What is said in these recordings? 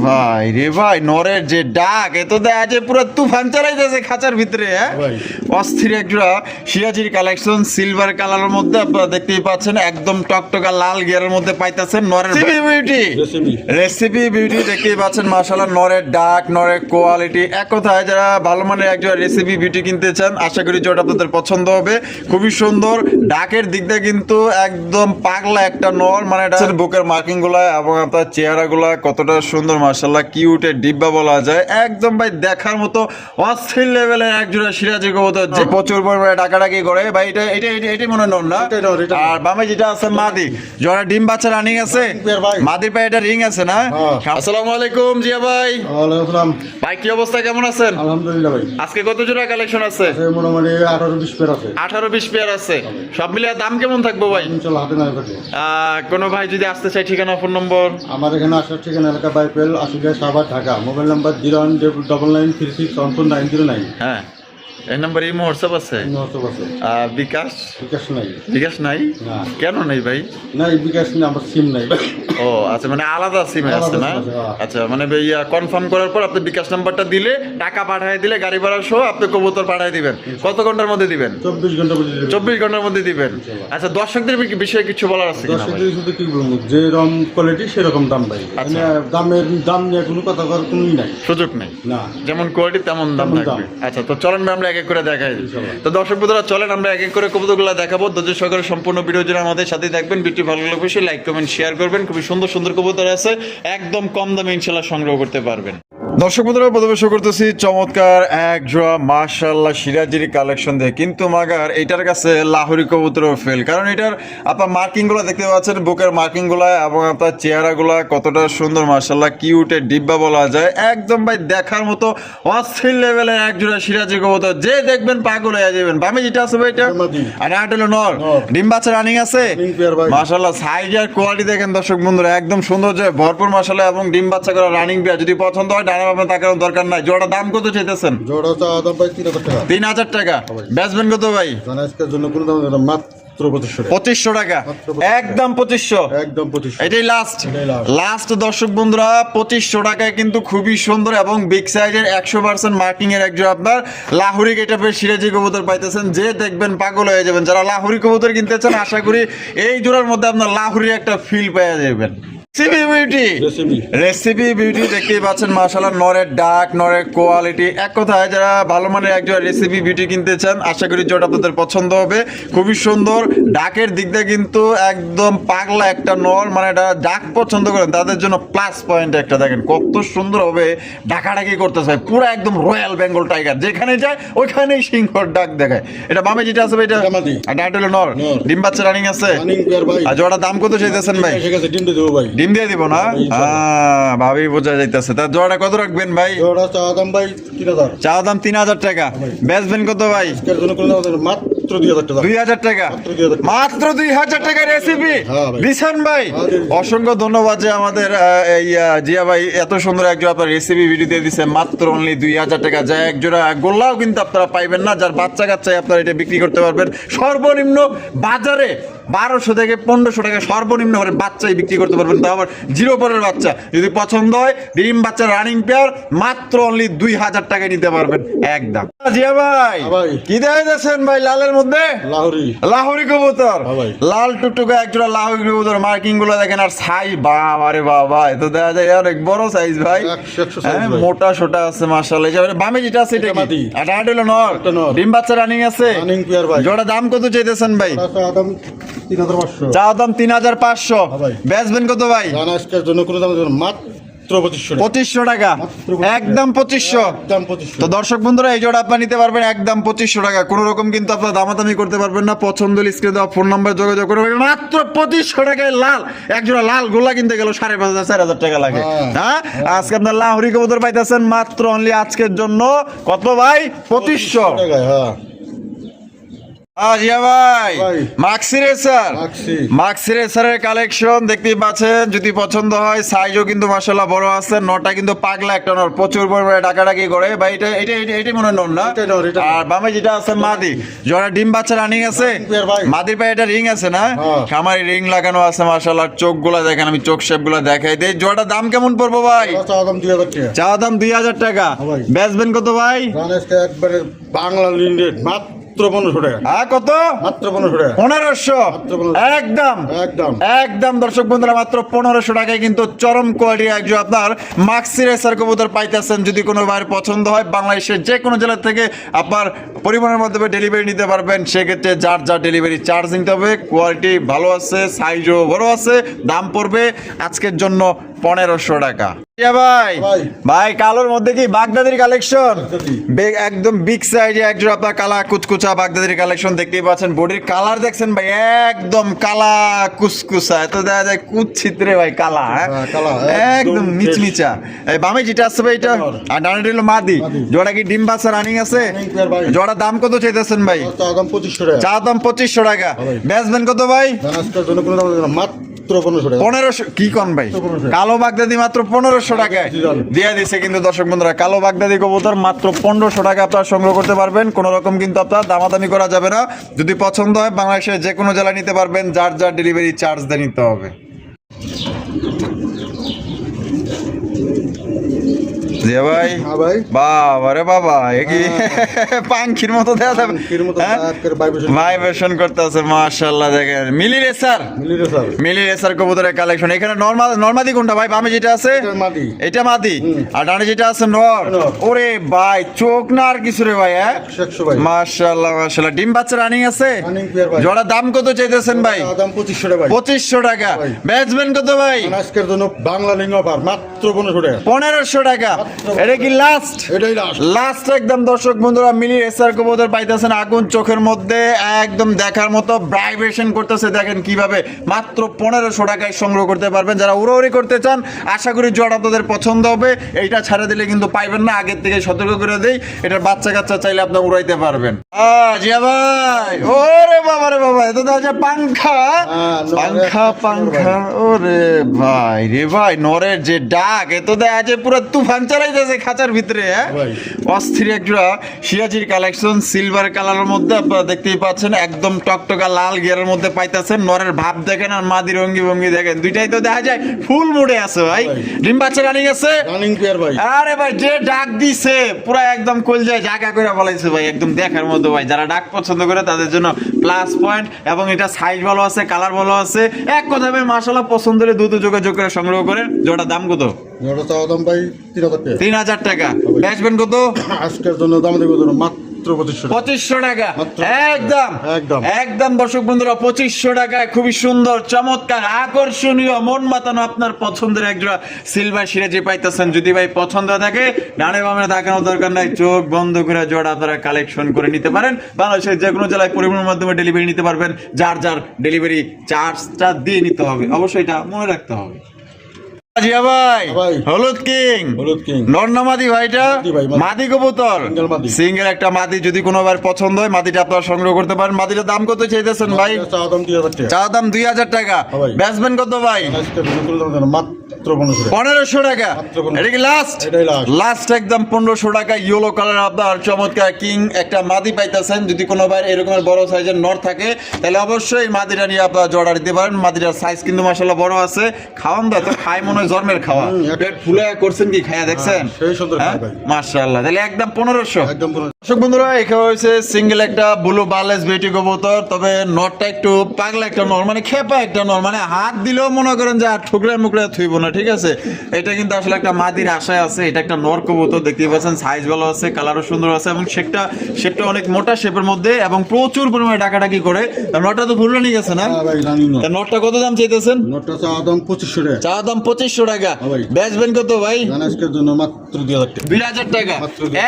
ভাই রে ভাই নরের যে ডাক এ তো দেখা যায় পুরো তুফান চালাইতেছে খাঁচার ভিতরে হ্যাঁ। অস্থির একজোড়া সিরাজির কালেকশন সিলভার কালারের মধ্যে আপনারা দেখতেই পাচ্ছেন একদম টকটকা লাল গিয়ারের মধ্যে পাইতেছেন নরের রেসিপি বিউটি রেসিপি বিউটি দেখতেই পাচ্ছেন মাশাআল্লাহ নরের ডাক নরের কোয়ালিটি এক কথায় যারা ভালো মানের একজন রেসিপি বিউটি কিনতে চান আশা করি যেটা আপনাদের পছন্দ হবে। খুবই সুন্দর ডাকের দিক দিয়ে কিন্তু একদম পাগলা একটা নর মানে এটা বুকের মার্কিংগুলা এবং আপনার চেহারা গুলা কতটা সুন্দর মাশাআল্লাহ কিউটের ডিব্বা বলা যায়। একদম ভাই দেখার মতো অস্থির লেভেলের একজোড়া সিরাজি কবুতর যে প্রচুর পরিমাণে ডাকাডাকি করে। ভাই এটা এটা এটা এটাই মনে হয় নর না। আর বামে যেটা আছে মাদি। যারা ডিম বাচ্চা রানিং আছে মাদির পায়ে এটা রিং আছে না? হ্যাঁ। আসসালামু আলাইকুম জিয়া ভাই। ভাই কি অবস্থা? কেমন আছেন? আলহামদুলিল্লাহ ভাই। আজকে কত জোড়া কালেকশন আছে? মোটামুটি আঠারো বিশ পেয়ার আছে। আঠারো বিশ পেয়ার আছে। সব মিলিয়ে দাম কেমন থাকব ভাই? কোনো ভাই যদি আসতে চাই ঠিকানা ফোন নম্বর আমার এখানে আসার ঠিকানা এলাকা বাইপেল আশুলিয়া সাবা Dhaka, mobile number zero one double nine three six one four nine zero nine. হ্যাঁ। এই নম্বর এই হোয়াটসঅ্যাপ আছে? আছে। আহ, বিকাশ? বিকাশ নাই। বিকাশ নাই? কেন নেই ভাই? না এই বিকাশ নেই আমার সিম নাই। ও আচ্ছা মানে আলাদা সিমে আছে না? হ্যাঁ। আচ্ছা মানে ভাইয়া কনফার্ম করার পর আপনি বিকাশ নাম্বারটা দিলে টাকা পাঠিয়ে দিলে গাড়ি ভাড়া সহ আপনি কবুতর পাঠিয়ে দিবেন। কত ঘণ্টার মধ্যে দিবেন? চব্বিশ ঘণ্টা পর্যন্ত চব্বিশ ঘণ্টার মধ্যে দিবেন। আচ্ছা দর্শকদের বিষয়ে কিছু বলার আছে কিনা? কেজি শুধু কি বলব? যেরকম কোয়ালিটি সেরকম দাম ভাই। আচ্ছা। মানে দামের দাম নিয়ে কোনো কথা করার কোনোই নাই। সুযোগ নেই। না। যেমন কোয়ালিটি তেমন দাম থাকবে। আচ্ছা তো চলেন আমরা এক এক করে দেখাই তো দর্শক বন্ধুরা, চলেন আমরা এক এক করে কবুতরগুলো দেখাবো। ধৈর্য সহকারে সম্পূর্ণ ভিডিও যারা আমাদের সাথে থাকবেন। ভিডিওটি ভালো লাগলে অবশ্যই লাইক কমেন্ট শেয়ার করবেন। খুবই সুন্দর সুন্দর কবুতর আছে। একদম কম দামে ইনশাল্লাহ সংগ্রহ করতে পারবেন। দর্শক বন্ধুরা প্রথমে শো করতেছি চমৎকার এক জোড়া মার্শাল্লাহ সিরাজির কালেকশন দিয়ে। কিন্তু মাগার এটার কাছে লাহোরি কবুতর ফেল কারণ এটার আপনার মার্কিংগুলো দেখতে পাচ্ছেন বুকের মার্কিংগুলা এবং আপনার চেহারা গুলা কতটা সুন্দর মার্শাল্লাহ কিউটের ডিব্বা বলা যায়। একদম ভাই দেখার মতো অস্থির লেভেলের এক জোড়া সিরাজি কবুতর। যে দেখবেন পাগল হয়ে যাবেন। বামে যেটা আছে ভাই এটা? আর এটা হলো নর। ডিম বাচ্চা রানিং আছে। মাশাল্লাহ সাইজ আর কোয়ালিটি দেখেন দর্শক বন্ধুরা একদম সুন্দর যে ভরপুর মাশাল্লাহ এবং ডিম বাচ্চা করা রানিং পেয়ার যদি পছন্দ হয় ডানা পাবেন তাকানোর দরকার নাই। জোড়া দাম কত চাইতেছেন? জোড়া চা দাম ভাই তিন হাজার টাকা। তিন হাজার টাকা। বেচবেন কত ভাই? আজকের জন্য কোনো দাম মাত্র পঁচিশশো টাকা। পঁচিশশো টাকা। মাত্র 25 একদম পঁচিশশো। একদম পঁচিশশো। এটাই লাস্ট লাস্ট দর্শক বন্ধুরা পঁচিশশো টাকায় কিন্তু খুবই সুন্দর এবং বিগ সাইজের একশো পার্সেন্ট মার্কিং এর একজন আপনার লাহুরি গেটাপের সিরাজি কবুতর পাইতেছেন। যে দেখবেন পাগল হয়ে যাবেন। যারা লাহুরি কবুতর কিনতে চান আশা করি এই জোড়ার মধ্যে আপনার লাহুরি একটা ফিল পেয়ে যাবেন। সিবি বিউটি রেসিপি রেসিপি বিউটি দেখতেই পাচ্ছেন মাশাআল্লাহ নরের ডাক নরের কোয়ালিটি এক কথায় যারা ভালো মানের একজন রেসিপি বিউটি কিনতে চান আশা করি যেটা আপনাদের পছন্দ হবে। খুবই সুন্দর ডাকের দিক দিয়ে কিন্তু একদম পাগলা একটা নর মানে ডাক পছন্দ করেন তাদের জন্য প্লাস পয়েন্ট একটা। দেখেন কত সুন্দর হবে ডাকাডাকি করতেছে পুরো একদম রয়্যাল বেঙ্গল টাইগার। যেখানে যায় ওইখানেই সিংহর ডাক দেখায়। এটা বামে যেটা আছে ভাই এটা? এটা আর ডাটা হলো নর। ডিম বাচ্চা রানিং আছে। আর জোড়া দাম কত চাইতেছেন ভাই? দেবো ভাই। ডিম দিয়ে দিব না? ভাবি বোঝা যাইতেছে। তা জোড়াটা কত রাখবেন ভাই? জোড়া চা দাম ভাই তিন হাজার। চা দাম তিন হাজার টাকা। বেচবেন কত ভাই? আজকের জন্য কোনো দাম নেই, মাত্র দুই হাজার টাকা। দুই হাজার টাকা। মাত্র দুই হাজার টাকা রেসিপি হ্যাঁ ভাই। হ্যাঁ, দিয়ে দিছি। অসংখ্য ধন্যবাদ যে আমাদের এই জিয়া ভাই এত সুন্দর একজন আপনার রেসিপি ভিডিও দিয়ে দিচ্ছে মাত্র অনলি দুই হাজার টাকা। যা এক গোল্লাও কিন্তু আপনারা পাইবেন না। যার বাচ্চা কাচ্চায় আপনারা এটা বিক্রি করতে পারবেন। সর্বনিম্ন বাজারে বারোশো থেকে পনেরোশো টাকা সর্বনিম্ন করে বাচ্চাই বিক্রি করতে পারবেন। তো আবার জিরো পরের বাচ্চা। যদি পছন্দ হয় ডিম বাচ্চা রানিং পেয়ার মাত্র অনলি দুই হাজার টাকায় নিতে পারবেন। একদম। জিয়া ভাই হ্যাঁ কি দেখা যাচ্ছেন ভাই? লালের মধ্যে? লাহোরি। লাহোরি কবুতর। হ্যাঁ লাল টুকটুকা একজোড়া লাহোরি কবুতর মার্কিংগুলো দেখেন আর সাইজ বাবা রে বাবা এ তো দেখা যায় অনেক বড় সাইজ ভাই। হ্যাঁ, ভাই। মোটা সোটা আছে মাশাআল্লাহ। এই বামে যেটা আছে এটা এটা কি হলো নর। ডিম বাচ্চা রানিং আছে? রানিং পেয়ার ভাই। জোড়া দাম কত চাইতেছেন ভাই? চা দাম তিন হাজার পাঁচশো। চা দাম তিন হাজার পাঁচশো। হ্যাঁ বেচবেন কত ভাই? আজকের জন্য কোনো দাম মাত্র পঁচিশশো টাকা। পঁচিশশো টাকা। মাত্র 25 একদম পঁচিশশো। তো দর্শক বন্ধুরা এই জোড়া আপনি নিতে পারবেন একদম পঁচিশশো টাকা। কোনো রকম কিন্তু আপনার দামাদামি করতে পারবেন না। পছন্দ স্ক্রিনে দেওয়া ফোন নাম্বার যোগাযোগ করবেন মাত্র পঁচিশশো টাকায় লাল এক জোড়া লাল গোলা কিনতে গেল সাড়ে পাঁচ হাজার চার হাজার টাকা লাগে। হ্যাঁ। হ্যাঁ? আজকে আপনার লাহরি কবুতর পাইতেছেন মাত্র অনলি আজকের জন্য। কত ভাই? পঁচিশশো টাকায় হ্যাঁ। আজিয়া ভাই। ভাই। মাক্সি রেসার মাক্সি। মাক্সি কালেকশন দেখতেই পাচ্ছেন যদি পছন্দ হয় সাইজও কিন্তু মাশাআল্লাহ বড় আছে নটা কিন্তু পাগলা একটা নর প্রচুর পরিমাণে ডাকাডাকি করে। ভাই এটা এটা এটা এটা মনে নর না? এটা নর, এটা নর। আর বামে যেটা আছে মাদি। জোড়া ডিম বাচ্চা রানিং আছে। মাদির পায়ে এটা রিং আছে না? হ্যাঁ। খামারি রিং লাগানো আছে মাশাআল্লাহ। চোখগুলো দেখেন আমি চোখ শেপগুলো দেখাই দেই। জোড়াটার দাম কেমন পড়ব ভাই? চা দাম দুই হাজার টাকা। হ্যাঁ। বেচবেন কত ভাই? বাংলা লিন্ডেড মাত্র পনেরোশো টাকা। হ্যাঁ কত? মাত্র পনেরোশো টাকা। পনেরোশো। মাত্র 1500 একদম। একদম। একদম দর্শক বন্ধুরা মাত্র পনেরোশো টাকায় কিন্তু চরম কোয়ালিটি একজন আপনার মাক্সি রেসার কবুতর পাইতেছেন। যদি কোনো ভাইয়ের পছন্দ হয় বাংলাদেশের যে কোনো জেলা থেকে আপনার পরিমাণের মাধ্যমে ডেলিভারি নিতে পারবেন। সেক্ষেত্রে যার যার ডেলিভারি চার্জ নিতে হবে কোয়ালিটি ভালো আছে সাইজও বড় আছে দাম পড়বে। আজকের জন্য পনেরোশো টাকা। ভাই। ভাই। কালোর মধ্যে কি বাগদাদির কালেকশন। একদম বিগ সাইজে একজন আপনার কালা কুচকুচা বাগদাদির কালেকশন দেখতেই পাচ্ছেন। বডির কালার দেখছেন ভাই একদম কালা কুচকুচা। এত দেখা যায় কুচ্ছিত্রে ভাই কালা হ্যাঁ? হ্যাঁ, একদম মিচমিচা। এই বামে যেটা আসছে ভাই এটা আর ডানাটি হলো মাদি। জোড়া কি ডিম বাচ্চা রানিং আছে? জোড়া দাম কত চাইতেছেন ভাই? চাওয়া দাম পঁচিশশো টাকা। চা দাম পঁচিশশো টাকা। বেচবেন কত ভাই? রানেসটার মাত্র পনেরোশো পনেরোশো কি কন ভাই? কালো বাগদাদি মাত্র পনেরোশো টাকায়। দিয়ে দিছে কিন্তু দর্শক বন্ধুরা কালো বাগদাদি কবুতর মাত্র পনেরোশো টাকা আপনারা সংগ্রহ করতে পারবেন। কোনো রকম কিন্তু আপনার দামাদামি করা যাবে না। যদি পছন্দ হয় বাংলাদেশের যে কোনো জেলায় নিতে পারবেন যার যার ডেলিভারি চার্জ দিয়ে নিতে হবে। যে ভাই? বাবা রে বাবা এ কি? পাঙ্খির মতো দেওয়া যাবে। পাঙ্খির মতো? একবারে vibration। ভাইব্রেশন করতেছে মাশাআল্লাহ দেখেন। মিলি রেসার মিলি রে স্যার মিলি রেসার কবুতরের কালেকশন এখানে নরমাল নরমাদি কোনটা? ভাই বামে যেটা আছে? এটা মাদি। এটা মাদি। হুম। আর ডানে যেটা আছে নর। নর। ওরে ভাই চোখ না আর কিছু রে ভাই হ্যাঁ? মাশাআল্লাহ মাশাআল্লাহ। ডিম বাচ্চা রানিং আছে? জোড়া দাম কত চাইতেছেন ভাই? দাম পঁচিশশো টাকা ভাই। পঁচিশশো টাকা। ভাই। কত ভাই? আজকের জন্য বাংলা লিঙ্গ মাত্র পনেরোশো টাকা। এটা কি লাস্ট এটাই লাস্ট লাস্ট একদম দর্শক বন্ধুরা মিলি এসআর কবুতর পাইতেছেন আগুন চোখের মধ্যে একদম দেখার মতো ভাইব্রেশন করতেছে। দেখেন কীভাবে মাত্র পনেরোশো টাকায় সংগ্রহ করতে পারবেন। যারা উড়াউড়ি করতে চান আশা করি জোড়া তাদের পছন্দ হবে। এইটা ছাড়া দিলে কিন্তু পাইবেন না আগের থেকে সতর্ক করে দেই। এটার বাচ্চা কাচ্চা চাইলে আপনি উড়াইতে পারবেন। জিয়া ভাই ওরে বাবা রে বাবা এটা তো আছে পাংখা। হ্যাঁ, পাংখা পাংখা ওরে ভাই রে ভাই নরের যে ডাক এ তো দেখা যায় পুরো তুফান চালাইতেছে খাঁচার ভিতরে হ্যাঁ? অস্থির একজোড়া সিরাজির কালেকশন সিলভার কালারের মধ্যে আপনারা দেখতেই পাচ্ছেন একদম টকটকা লাল গিয়ারের মধ্যে পাইতেছেন নরের ভাব দেখেন আর মাদির অঙ্গি ভঙ্গি দেখেন। দুইটাই তো দেখা যায় ফুল মুডে আছে ভাই। ডিম বাচ্চা রানিং আছে? রানিং পেয়ার ভাই। আরে ভাই যে ডাক দিছে পুরো একদম কল যায় জায়গা করে বলাইছে ভাই একদম দেখার মতো ভাই। যারা ডাক পছন্দ করে তাদের জন্য প্লাস পয়েন্ট এবং এটা সাইজ ভালো আছে কালার ভালো আছে। এক কথা ভাই মাসাল্লাহ পছন্দ হলে দ্রুত যোগাযোগ করে সংগ্রহ করেন। জোড়া দাম কত? ওটা চাওয়া দাম ভাই তিন হাজার তিন হাজার টাকা। বেচবেন কত? আজকের জন্য দাম দেবো মাত্র পঁচিশশো টাকা। একদম। একদম। একদম দর্শক বন্ধুরা পঁচিশশো টাকায় খুবই সুন্দর চমৎকার আকর্ষণীয় মন মাতানো আপনার পছন্দের একজোড়া সিলভার সিরাজি পাইতেছেন। যদি ভাই পছন্দ থাকে ডানে বামে দেখানোর দরকার নাই চোখ বন্ধ করে জোড়া আপনারা কালেকশন করে নিতে পারেন। বাংলাদেশের যে কোনো জেলায় পরিবহনের মাধ্যমে ডেলিভারি নিতে পারবেন। যার যার ডেলিভারি চার্জটা দিয়ে নিতে হবে। অবশ্যই এটা মনে রাখতে হবে। জিয়া ভাই ভাই। হলুদ কিং। হলুদ কিং। নর্নামাদি ভাইটা মাদি কবুতর। সিঙ্গেল একটা মাদি যদি কোনোবার পছন্দ হয় মাদিটা আপনারা সংগ্রহ করতে পারেন। মাদিটার দাম কত চাইতেছেন ভাই? চা দাম দুই হাজার টাকা। হ্যাঁ। বেচবেন কত ভাই? মাত্র পনেরোশো টাকা। পনেরোশো। টাকা এটা কি লাস্ট লাস্ট একদম পনেরোশো টাকা। ইয়েলো কালার আপনার চমৎকার কিং একটা মাদি পাইতেছেন। যদি কোনো বার এরকমের বড় সাইজের নর থাকে তাহলে অবশ্যই এই মাদিটা নিয়ে আপনারা জোড়া দিতে পারেন। মাদিটার সাইজ কিন্তু মাসাল্লাহ বড় আছে। খাওয়ান দেয় তো খাই মনে হয় জন্মের খাওয়া। ফুলে করছেন কি খায়া দেখছেন? হ্যাঁ, ভাই। মাশাআল্লাহ তাহলে একদম পনেরোশো। একদম দর্শক বন্ধুরা এখানে হয়েছে সিঙ্গেল একটা ব্লু বার্লেস বেটি কবুতর তবে নটটা একটু পাগলা একটা নর মানে খেপা একটা নর মানে হাত দিলেও মনে করেন যে আর ঠুকরা মুকরে থুইব না ঠিক আছে? এটা কিন্তু আসলে একটা মাদির আশায় আছে এটা একটা নর কবুতর দেখতেই পাচ্ছেন সাইজ ভালো আছে কালারও সুন্দর আছে এবং শেপটা শেপটা অনেক মোটা শেপের মধ্যে এবং প্রচুর পরিমাণে ডাকাডাকি করে। নটটা তো ভুললে নিয়ে গেছে না? হ্যাঁ নটটা কত দাম চাইতেছেন? নোটটা চাওয়া দাম পঁচিশশো টাকা। চা দাম পঁচিশশো টাকা। হ্যাঁ। বেচবেন কত ভাই? জন্য মাত্র দুই হাজার টাকা। দুই হাজার টাকা।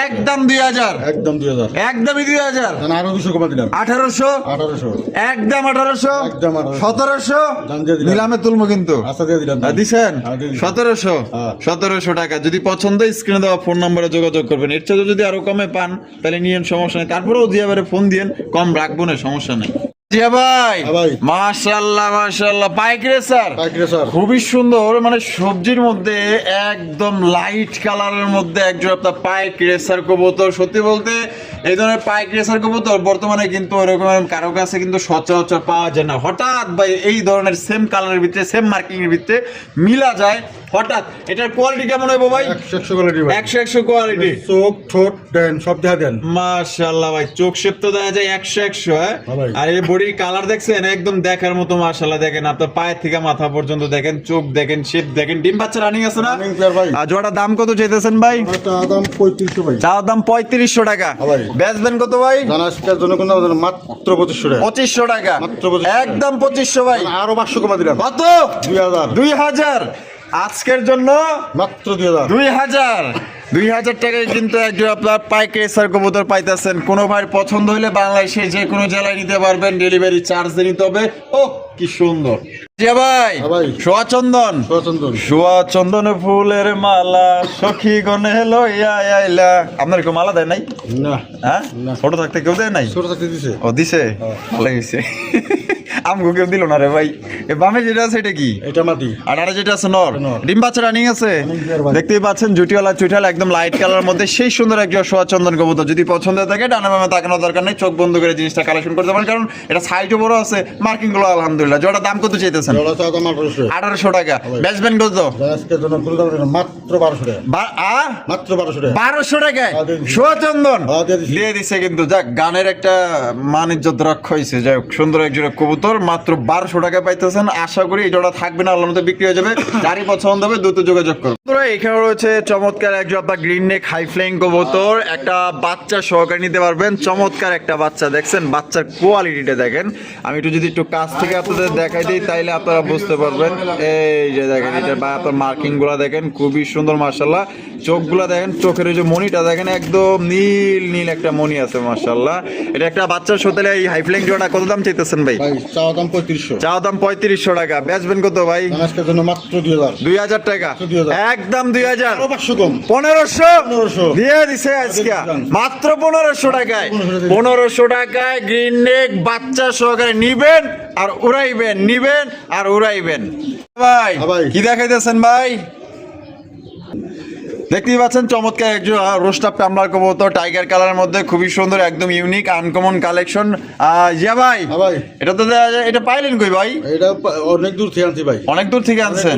একদম দুই হাজার। একদম একদম দুই হাজার। একদমই দুই হাজার। আরও দুশো কমা দিলাম। আঠারোশো? আঠারোশো। একদম আঠারোশো? একদম সতেরোশো? দিয়ে দিলাম। নিলামে তুলবো কিন্তু। আচ্ছা দিয়ে দিলাম। দিছেন? হ্যাঁ, দিয়ে। সতেরোশো? হ্যাঁ। সতেরোশো টাকা। যদি পছন্দ স্ক্রিনে দেওয়া ফোন নম্বরে যোগাযোগ করবেন। এর চেয়ে যদি আরও কমে পান তাহলে নিয়েন সমস্যা নেই। তারপরেও জিয়াবারে ফোন দিয়েন কম রাখব না সমস্যা নেই। জিয়া ভাই। হ্যাঁ ভাই। মাশাল্লাহ মাশাল্লাহ পাইকারি স্যার? পাইকারি স্যার। খুবই সুন্দর মানে সবজির মধ্যে একদম লাইট কালারের মধ্যে একজন আপনার পাইক রেসার কবুতর। সত্যি বলতে এই ধরনের পাইক রেসার কবুতর বর্তমানে কিন্তু ওরকম কারও কাছে কিন্তু সচরাচর পাওয়া যায় না। হঠাৎ ভাই এই ধরনের সেম কালারের ভিতরে সেম মার্কিং এর ভিতরে মিলা যায়। হঠাৎ এটার কোয়ালিটি কেমন হবে ভাই? একশো কোয়ালিটি একশো একশো কোয়ালিটি চোখ ঠোঁট দেন সব দেখা দেন। মাশাল্লাহ ভাই চোখ শেপ তো দেখা যায় একশো একশো হ্যাঁ? হ্যাঁ আর এই বডির কালার দেখছেন? একদম দেখার মতো মাশাল্লাহ দেখেন। আপনার পায়ের থেকে মাথা পর্যন্ত দেখেন চোখ দেখেন শেপ দেখেন। ডিম বাচ্চা রানিং আছে না? ভাই। আর জোড়া দাম কত চাইতেছেন ভাই? দাম পঁয়ত্রিশশো ভাই। চাওয়ার দাম পঁয়ত্রিশশো টাকা। হ্যাঁ ভাই। বেচবেন কত ভাই? জানা আজকের জন্য মাত্র পঁচিশশো টাকা। পঁচিশশো টাকা। মাত্র একদম পঁচিশশো ভাই। আরও পাঁচশো কমা দিলাম। কত? দুই হাজার। দুই হাজার। আজকের জন্য মাত্র দুই হাজার। দুই হাজার। দুই হাজার টাকায় কিন্তু একজন আপনার পাইকারি সার কবুতর পাইতেছেন। কোনো ভাইয়ের পছন্দ হলে বাংলাদেশে যে কোনো জেলায় নিতে পারবেন। ডেলিভারি চার্জ দিয়ে নিতে হবে। ও কি সুন্দর। ভাই হ্যাঁ ভাই। সোয়া চন্দন। সচন্দন সোয়া চন্দন ফুলের মালা সখী গনে লইয়া আইলা। আপনার কেউ মালা দেয় নাই? না। হ্যাঁ? ছোট থাকতে কেউ দেয় নাই? ছোট থাকতে দিছে। ও দিছে? ভালো হয়েছে আমগো কেউ দিল না রে ভাই। এ বামে যেটা আছে এটা কি? এটা মাটি। আর আরে যেটা আছে নর। ডিম বাচ্চা রানিং আছে। দেখতেই পাচ্ছেন জুটিওয়ালা চুইঠাল একদম লাইট কালার মধ্যে সেই সুন্দর একজন সোয়া চন্দন কবুতর। যদি পছন্দ থাকে ডানা বামে তাকানোর দরকার নেই চোখ বন্ধ করে জিনিসটা কালেকশন করতে পারেন কারণ এটা সাইজও বড় আছে মার্কিংগুলো আলহামদুলিল্লাহ। জোড়া দাম কত চাইতেছেন? আঠারোশো। টাকা। বেচবেন কত মাত্র বারোশো টাকা। মাত্র বারোশো টাকা। বারোশো টাকায়? দিয়ে দিছি। সোয়া চন্দন? দিয়ে দিছে। কিন্তু। যাক গানের একটা মান ইজ্জত রক্ষা হয়েছে। যাই হোক সুন্দর একজোড়া কবুতর। মাত্র বারোশো টাকা পাইতেছেন। আশা করি এই জোড়া থাকবে না আল্লাহ বিক্রি হয়ে যাবে। যারই পছন্দ হবে দ্রুত যোগাযোগ বন্ধুরা, এখানে রয়েছে চমৎকার একজন আপনার গ্রিন নেক হাই ফ্লাইং কবুতর একটা বাচ্চা সহকারে নিতে পারবেন। চমৎকার একটা বাচ্চা দেখছেন? বাচ্চার কোয়ালিটিটা দেখেন। আমি একটু যদি একটু কাছ থেকে আপনাদের দেখাই দিই তাইলে আপনারা বুঝতে পারবেন। এই যে দেখেন এটা বা আপনার মার্কিংগুলা দেখেন খুবই সুন্দর মার্শাল্লাহ চোখগুলা দেখেন চোখের ওই যে মনিটা দেখেন একদম নীল নীল একটা মনি আছে মার্শাল্লাহ এটা একটা বাচ্চার সোতেলে এই হাই ফ্লাইং জোড়া কত দাম চাইতেছেন ভাই? চাওয়া দাম পঁয়ত্রিশশো। চা দাম পঁয়ত্রিশশো টাকা। বেচবেন কত ভাই? আজকের জন্য মাত্র দুই হাজার। দুই হাজার টাকা। একদম দুই হাজার। পাঁচশো কম। পনেরোশো? 1500 দিয়ে দিছে আজকে। মাত্র পনেরোশো টাকায়। পনেরোশো টাকায় গ্রিন নেক বাচ্চা সহকারে নিবেন আর উড়াইবেন নিবেন আর উড়াইবেন। ভাই হ্যাঁ ভাই। কি দেখাইতেছেন ভাই? দেখতেই পাচ্ছেন চমৎকার একজন রোস্টাপ কামলার কবুতর টাইগার কালারের মধ্যে খুবই সুন্দর একদম ইউনিক আনকমন কালেকশন জিয়া ভাই হ্যাঁ ভাই। এটা তো এটা পাইলেন কই ভাই? এটা অনেক দূর থেকে আনছি ভাই। অনেক দূর থেকে আনছেন।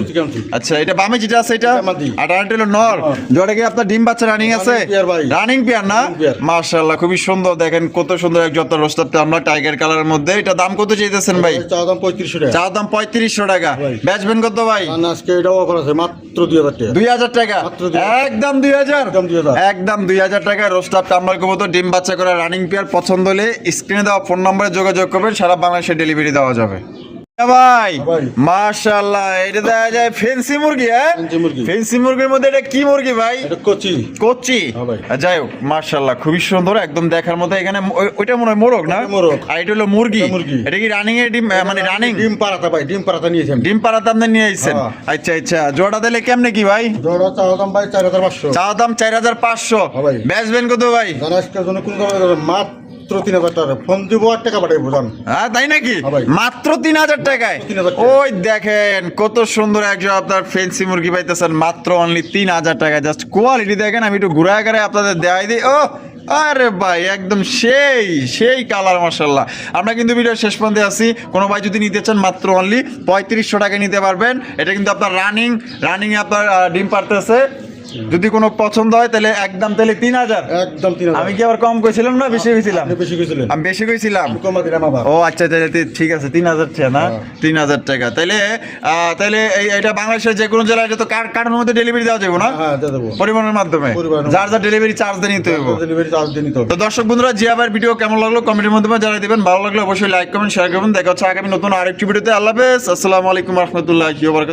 আচ্ছা এটা বামে যেটা আছে এটা? এটা মাদি। হলো নর। জোড়া কি আপনার ডিম বাচ্চা রানিং আছে। রানিং পেয়ার না? মাশাআল্লাহ খুবই সুন্দর। দেখেন কত সুন্দর এক যত রোস্টারটা আমরা টাইগার কালারের মধ্যে। এটা দাম কত চাইতেছেন ভাই? চাওয়া দাম পঁয়ত্রিশশো টাকা। চা দাম পঁয়ত্রিশশো টাকা। বেচবেন কত ভাই? আজকে এটাও অফার আছে মাত্র দুই হাজার টাকা। দুই হাজার টাকা? মাত্র 2000 একদম দুই হাজার। একদম দুই হাজার। টাকা রোস্টার টাম্বার কবুতর ডিম বাচ্চা করে রানিং পেয়ার পছন্দ হলে স্ক্রিনে দেওয়া ফোন নম্বরে যোগাযোগ করবেন সারা বাংলাদেশে ডেলিভারি দেওয়া যাবে। ভাই ভাই। মাশাআল্লাহ এটা দেখা যায় ফেন্সি মুরগি হ্যাঁ? ফেন্সি মুরগির মধ্যে এটা কি মুরগি ভাই? কচি। কচি? হ্যাঁ যাই হোক মার্শাল্লাহ খুবই সুন্দর একদম দেখার মতো। এখানে ওইটা মনে হয় মোরগ না? মোরগ। আর এটা হলো মুরগি। এটা কি রানিং এর ডিম মানে রানিং ডিম ভাই আপনি নিয়ে আইছেন হ্যাঁ। আচ্ছা আচ্ছা জোড়া দিলে কেমনে কি ভাই? জোড়া চাওয়া দাম ভাই চার হাজার পাঁচশো। চা দাম চার হাজার পাঁচশো। হ্যাঁ ভাই। বেচবেন কত ভাই? জন্য কোনো মাত্র তিন হাজার টাকা। ফোন দিব আর টাকা পাঠাই বুঝান হ্যাঁ তাই নাকি? হ্যাঁ মাত্র তিন হাজার টাকায়? ওই দেখেন কত সুন্দর একজন আপনার ফেন্সি মুরগি পাইতেছেন মাত্র অনলি তিন হাজার টাকা জাস্ট কোয়ালিটি দেখেন আমি একটু ঘুরে আগারে আপনাদের দেখাই দিই। ও আরে ভাই একদম সেই সেই কালার মাসাল্লাহ আমরা কিন্তু ভিডিও শেষ পর্যন্ত আছি। কোনো ভাই যদি নিতে চান মাত্র অনলি পঁয়ত্রিশশো টাকা নিতে পারবেন। এটা কিন্তু আপনার রানিং রানিং আপনার ডিম পারতেছে। যদি কোনো পছন্দ হয় তাহলে একদম তাহলে তিন হাজার। একদম তিন আমি কি আবার কম কইছিলাম না? বেশি কইছিলাম? বেশি গেছিলেন আমি বেশি কইছিলাম। কমা দিলাম আবার। ও আচ্ছা তাহলে ঠিক আছে তিন হাজার টাকা না? হ্যাঁ। তিন হাজার টাকা। তাহলে তাহলে এটা বাংলাদেশের যে কোনো জেলায় এটা তো কার- কার্ডের মধ্যে ডেলিভারি দেওয়া যাবে না? হ্যাঁ পরিবহনের মাধ্যমে। যার যার ডেলিভারি চার্জ দিয়ে নিতে হবে ডেলিভারি চার্জ দিয়ে নিতে হবে। তো দর্শক বন্ধুরা জিয়াবার ভিডিও কেমন লাগল কমেন্টের মাধ্যমে জানিয়ে দিবেন। ভালো লাগলে অবশ্যই লাইক কমেন্ট শেয়ার করবেন। দেখা হচ্ছে আগামী নতুন আরেকটি ভিডিওতে আল্লাহ হাফেজ। আসসালামু আলাইকুম রহমতুল্লাহ